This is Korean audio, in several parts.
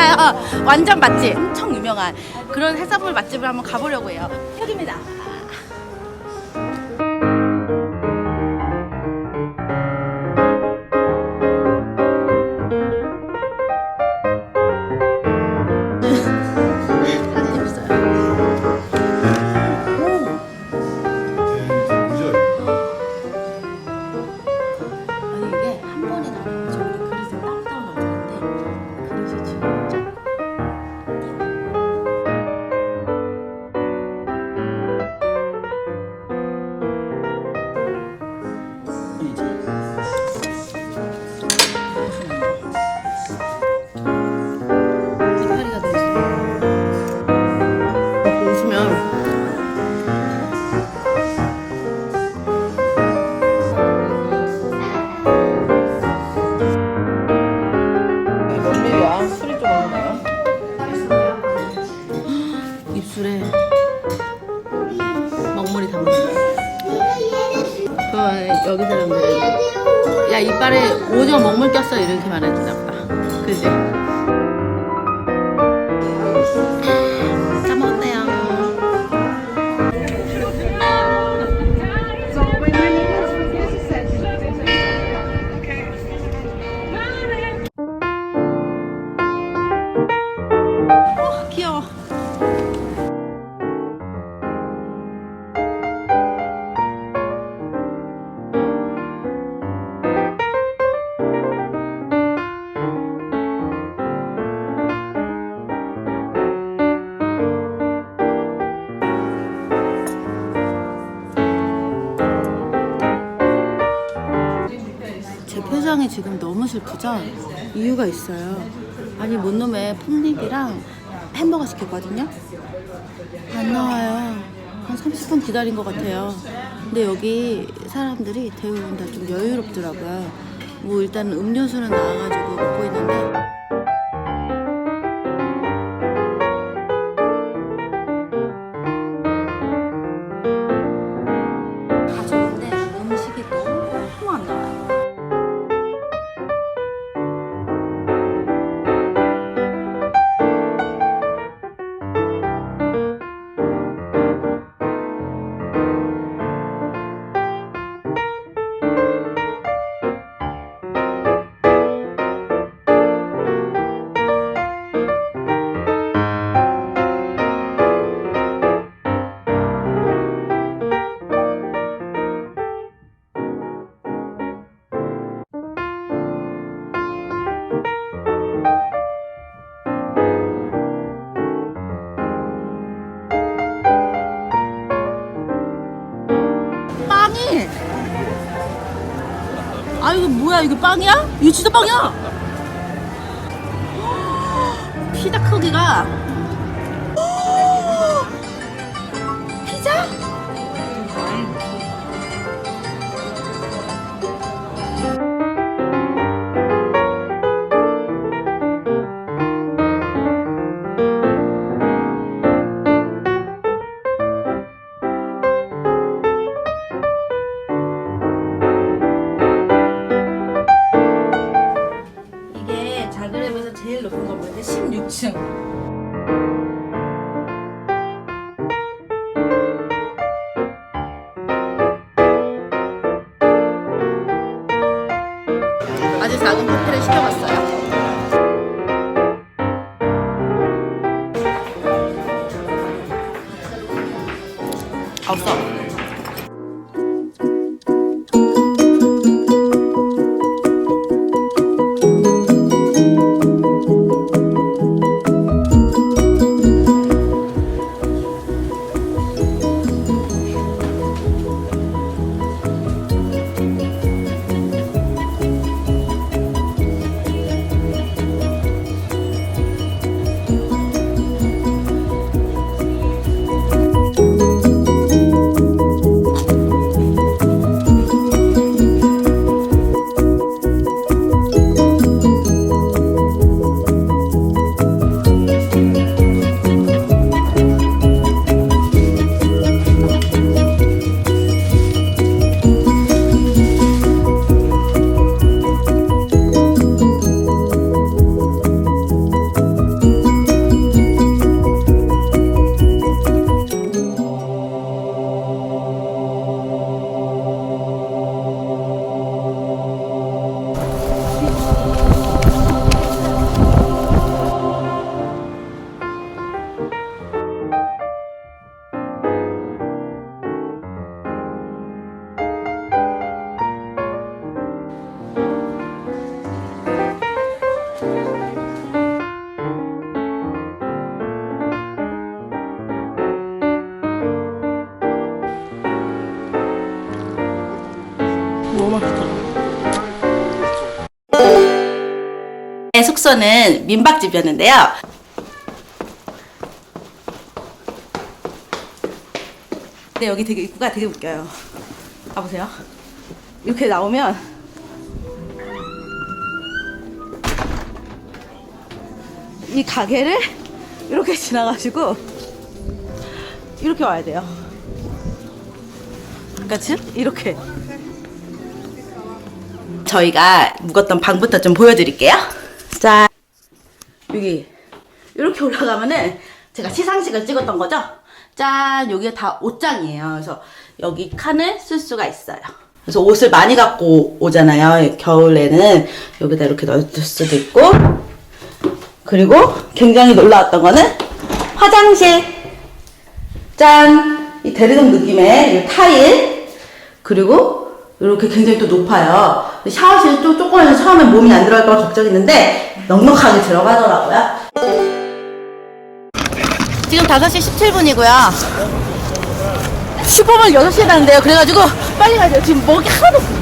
너무 신나요. 완전 맛집, 엄청 유명한 그런 해산물 맛집을 한번 가보려고 해요. 여기입니다. 입술에 먹물이 담겨. 그 여기 사람들은 야 이빨에 오징어 먹물 꼈어 이렇게 말해주나 보다. 그지? 제 표정이 지금 너무 슬프죠? 이유가 있어요. 아니 못 놈의 폼립이랑 햄버거 시켰거든요. 안 나와요. 한 30분 기다린 것 같아요. 근데 여기 사람들이 대부분 다 좀 여유롭더라고요. 뭐 일단 음료수는 나와가지고 이거 뭐야 이게 빵이야? 이거 진짜 빵이야 피자 크기가 16층. 아주 작은 호텔을 시켜봤어요. 숙소는 민박집이었는데요. 근데 여기 되게 입구가 되게 웃겨요. 가보세요. 이렇게 나오면 이 가게를 이렇게 지나가지고 이렇게 와야 돼요. 그치? 이렇게. 저희가 묵었던 방부터 좀 보여드릴게요. 자, 여기 이렇게 올라가면은 제가 시상식을 찍었던 거죠. 짠, 여기가 다 옷장이에요. 그래서 여기 칸을 쓸 수가 있어요. 그래서 옷을 많이 갖고 오잖아요. 겨울에는 여기다 이렇게 넣을 수도 있고. 그리고 굉장히 놀라웠던 거는 화장실. 짠! 이 대리석 느낌의 이 타일. 그리고 이렇게 굉장히 또 높아요. 샤워실 또 조금 처음에 몸이 안 들어갈까 봐 걱정했는데 넉넉하게 들어가더라고요. 지금 5시 17분이고요. 슈퍼볼 6시에 가는데요. 그래가지고 빨리 돼요. 지금 먹이 하나도 없어요.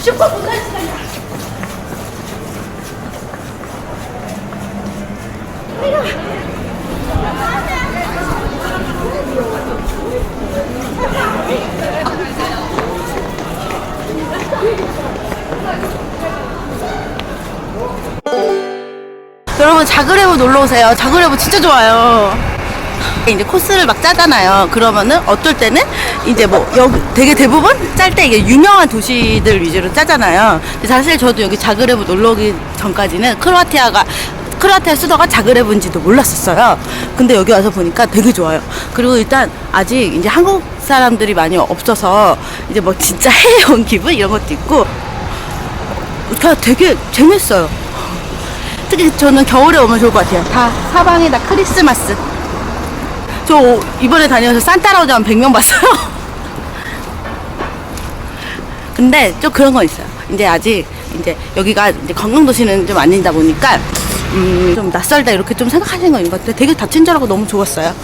슈퍼볼 갈 시간이야. 여러분 자그레브 놀러 오세요. 자그레브 진짜 좋아요. 이제 코스를 막 짜잖아요. 그러면은 어떨 때는 이제 뭐 여기 되게 대부분 짤 때 이게 유명한 도시들 위주로 짜잖아요. 사실 저도 여기 자그레브 놀러 오기 전까지는 크로아티아가 크로아티아 수도가 자그레브인지도 몰랐었어요. 근데 여기 와서 보니까 되게 좋아요. 그리고 일단 아직 이제 한국 사람들이 많이 없어서 이제 뭐 진짜 해외 온 기분 이런 것도 있고 그러니까 되게 재밌어요. 특히 저는 겨울에 오면 좋을 것 같아요. 다 사방에 다 크리스마스. 저 오- 이번에 다녀서 산타라우드 한 100명 봤어요. 근데 좀 그런 건 있어요. 이제 아직 이제 여기가 이제 관광도시는 좀 아니다 보니까 음, 좀 낯설다 이렇게 좀 생각하시는 것 같아요. 되게 다 친절하고 너무 좋았어요.